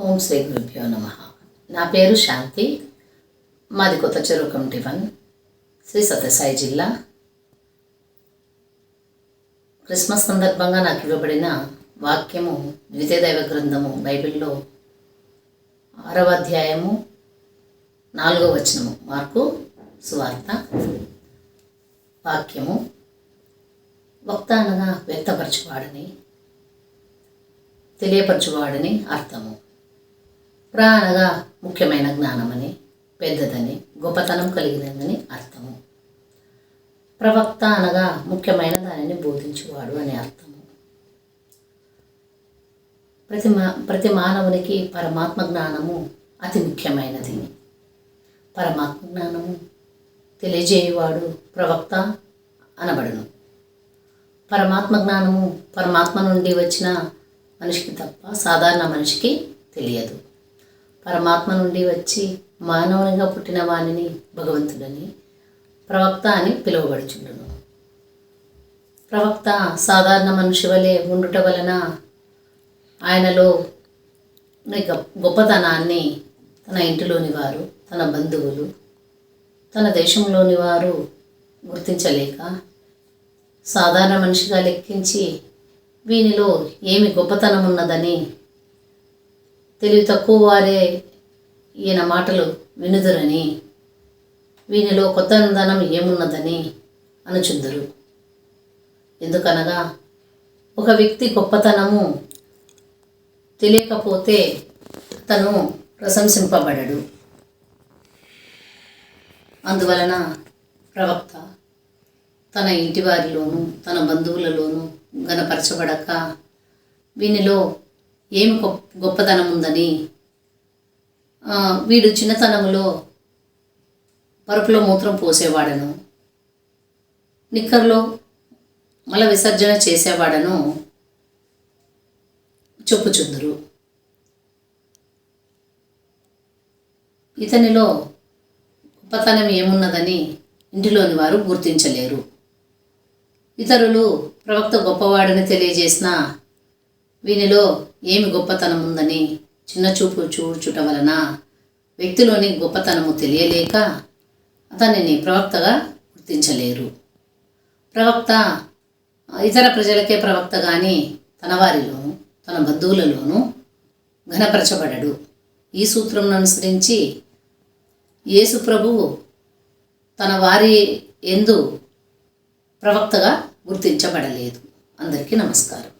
ఓం శ్రీ గురుభ్యో నమ. నా పేరు శాంతి. మాది కొత్త చెరువు కమిటీ వన్. శ్రీ సత్యసాయి జిల్లా. క్రిస్మస్ సందర్భంగా నాకు ఇవ్వబడిన వాక్యము ద్వితీయ దైవ గ్రంథము బైబిల్లో ఆరవ అధ్యాయము నాలుగవ వచనము మార్కు సువార్త వాక్యము వక్త అనగా వ్యక్తపరచువాడని తెలియపరచువాడని అర్థము. ప్ర అనగా ముఖ్యమైన జ్ఞానమని పెద్దదని గొప్పతనం కలిగినదని అర్థము. ప్రవక్త అనగా ముఖ్యమైన దానిని బోధించువాడు అని అర్థము. ప్రతి మా ప్రతి మానవునికి పరమాత్మ జ్ఞానము అతి ముఖ్యమైనది. పరమాత్మ జ్ఞానము తెలియజేయువాడు ప్రవక్త అనబడును. పరమాత్మ జ్ఞానము పరమాత్మ నుండి వచ్చిన మనిషికి తప్ప సాధారణ మనిషికి తెలియదు. పరమాత్మ నుండి వచ్చి మానవునిగా పుట్టిన వాణిని భగవంతుడని ప్రవక్త అని పిలువబడుచుండును. ప్రవక్త సాధారణ మనిషి వలె ఉండుట వలన ఆయనలో గొ- గొప్పతనాన్ని తన ఇంటిలోని వారు తన బంధువులు తన దేశంలోని వారు గుర్తించలేక సాధారణ మనిషిగా లెక్కించి వీనిలో ఏమి గొప్పతనం ఉన్నదని తెలివి తక్కువ వారే ఈయన మాటలు వినుదురని వీనిలో కొత్తదనం ఏమున్నదని అనుచుందరు. ఎందుకనగా ఒక వ్యక్తి గొప్పతనము తెలియకపోతే తను ప్రశంసింపబడడు. అందువలన ప్రవక్త తన ఇంటి వారిలోనూ తన బంధువులలోనూ గనపరచబడక వీనిలో ఏమి గొప్ప గొప్పతనం ఉందని? వీడు చిన్నతనంలో పరుపులో మూత్రం పోసేవాడను. నిక్కర్లో మల విసర్జన చేసేవాడను. చెప్పుచుందరు ఇతనిలో గొప్పతనం ఏమున్నదని ఇంటిలోని వారు గుర్తించలేరు. ఇతరులు ప్రవక్త గొప్పవాడని తెలియజేసిన వీనిలో ఏమి గొప్పతనం ఉందని చిన్న చూపు చూచుట వలన వ్యక్తిలోని గొప్పతనము తెలియలేక అతనిని ప్రవక్తగా గుర్తించలేరు. ప్రవక్త ఇతర ప్రజలకే ప్రవక్త కానీ తన వారిలోను తన బంధువులలోనూ ఘనపరచబడడు. ఈ సూత్రం అనుసరించి యేసు ప్రభువు తన వారి ఎందు ప్రవక్తగా గుర్తించబడలేదు. అందరికీ నమస్కారం.